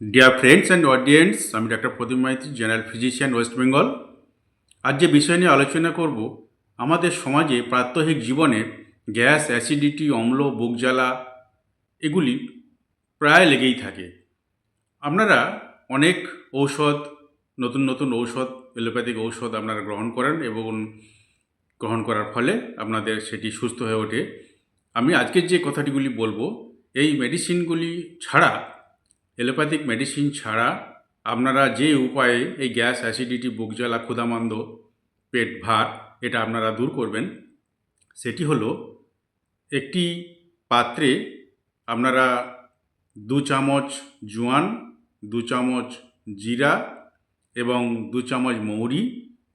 Deer friends and audience আমি doctor Pradip Maiti general physician West Bengal আজ যে বিষয় নিয়ে আলোচনা করব, আমাদের সমাজে প্রাত্যহিক জীবনে গ্যাস, অ্যাসিডিটি, অম্ল, বুক জ্বালা এগুলি প্রায় লেগেই থাকে। আপনারা অনেক ঔষধ, নতুন নতুন ঔষধ, এলোপ্যাথিক ঔষধ আপনারা গ্রহণ করেন এবং গ্রহণ করার ফলে আপনাদের সেটি সুস্থ হয়ে ওঠে। আমি আজকের যে কথাটিগুলি বলব, এই মেডিসিনগুলি ছাড়া এলোপ্যাথিক মেডিসিন ছাড়া আপনারা যে উপায়ে এই গ্যাস অ্যাসিডিটি, বুক জ্বালা, ক্ষুধামান্দ, পেট ভার, এটা আপনারা দূর করবেন, সেটি হলো একটি পাত্রে আপনারা দু চামচ জোয়ান, দু চামচ জিরা এবং দু চামচ মৌরি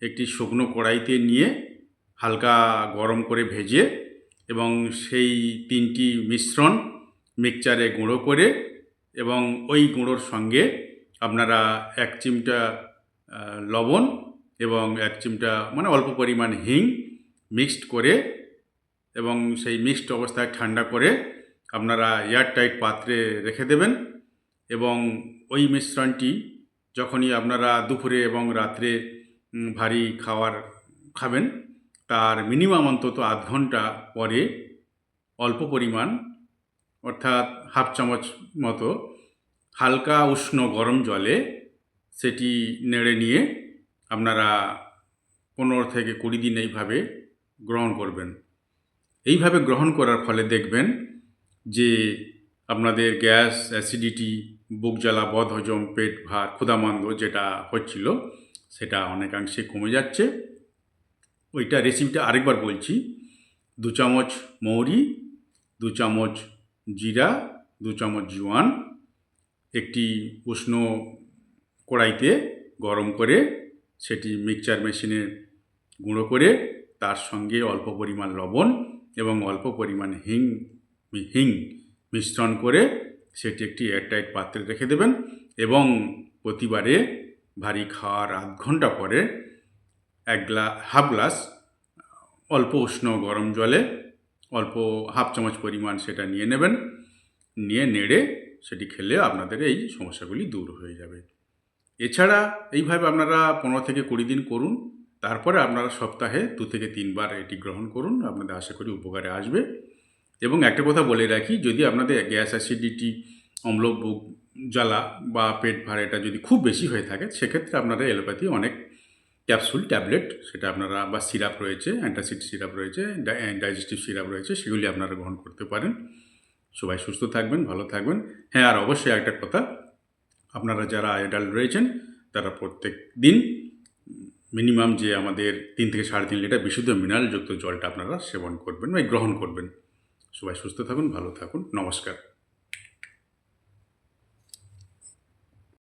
একটি শুকনো কড়াইতে নিয়ে হালকা গরম করে ভেজে এবং সেই তিনটি মিশ্রণ মিক্সচারে গুঁড়ো করে এবং ওই গুঁড়োর সঙ্গে আপনারা এক চিমটা লবণ এবং এক চিমটা মানে অল্প পরিমাণ হিং মিক্সড করে এবং সেই মিক্সড অবস্থায় ঠান্ডা করে আপনারা এয়ারটাইট পাত্রে রেখে দেবেন এবং ওই মিশ্রণটি যখনই আপনারা দুপুরে এবং রাত্রে ভারী খাওয়ার খাবেন, তার মিনিমাম অন্তত আধ ঘণ্টা পরে অল্প পরিমাণ অর্থাৎ হাফ চামচ মতো হালকা উষ্ণ গরম জলে সেটি নেড়ে নিয়ে আপনারা পনেরো থেকে কুড়ি দিন এইভাবে গ্রহণ করবেন। এইভাবে গ্রহণ করার ফলে দেখবেন যে আপনাদের গ্যাস, অ্যাসিডিটি, বুক জ্বালা, বদহজম, পেট ভার, ক্ষুধামন্দ যেটা হচ্ছিল সেটা অনেকাংশে কমে যাচ্ছে। ওইটা রেসিপিটা আরেকবার বলছি, দু চামচ মৌরি, দু চামচ জিরা, দু চামচ জোয়ান, একটি উষ্ণ কড়াইতে গরম করে সেটি মিক্সচার মেশিনে গুঁড়ো করে তার সঙ্গে অল্প পরিমাণ লবণ এবং অল্প পরিমাণ হিং হিং মিশ্রণ করে সেটি একটি এয়ারটাইট পাত্রে রেখে দেবেন এবং প্রতিবারে ভারী খাওয়ার আধ ঘণ্টা পরে এক গ্লা, হাফ গ্লাস অল্প উষ্ণ গরম জলে অল্প হাফ চামচ পরিমাণ সেটা নিয়ে নেবেন। নিয়ে নেড়ে সেটি খেলে আপনাদের এই সমস্যাগুলি দূর হয়ে যাবে। এছাড়া এইভাবে আপনারা পনেরো থেকে কুড়ি দিন করুন। তারপরে আপনারা সপ্তাহে দু থেকে তিনবার এটি গ্রহণ করুন। আপনাদের আশা করি উপকারে আসবে। এবং একটা কথা বলে রাখি, যদি আপনাদের গ্যাস অ্যাসিডিটি অম্ল বুক জ্বালা বা পেট ভাড়া এটা যদি খুব বেশি হয়ে থাকে, সেক্ষেত্রে আপনারা এলোপ্যাথি অনেক ক্যাপসুল, ট্যাবলেট, সেটা আপনারা, বা সিরাপ রয়েছে, অ্যান্টাসিড সিরাপ রয়েছে ডাইজেস্টিভ সিরাপ রয়েছে, সেগুলি আপনারা গ্রহণ করতে পারেন। সবাই সুস্থ থাকবেন, ভালো থাকবেন। হ্যাঁ আর অবশ্যই একটা কথা, আপনারা যারা অ্যাডাল্ট রয়েছেন, তারা প্রত্যেক দিন মিনিমাম যে আমাদের তিন থেকে সাড়ে তিন লিটার বিশুদ্ধ মিনারেলযুক্ত জলটা আপনারা সেবন করবেন বা গ্রহণ করবেন। সবাই সুস্থ থাকুন, ভালো থাকুন, নমস্কার।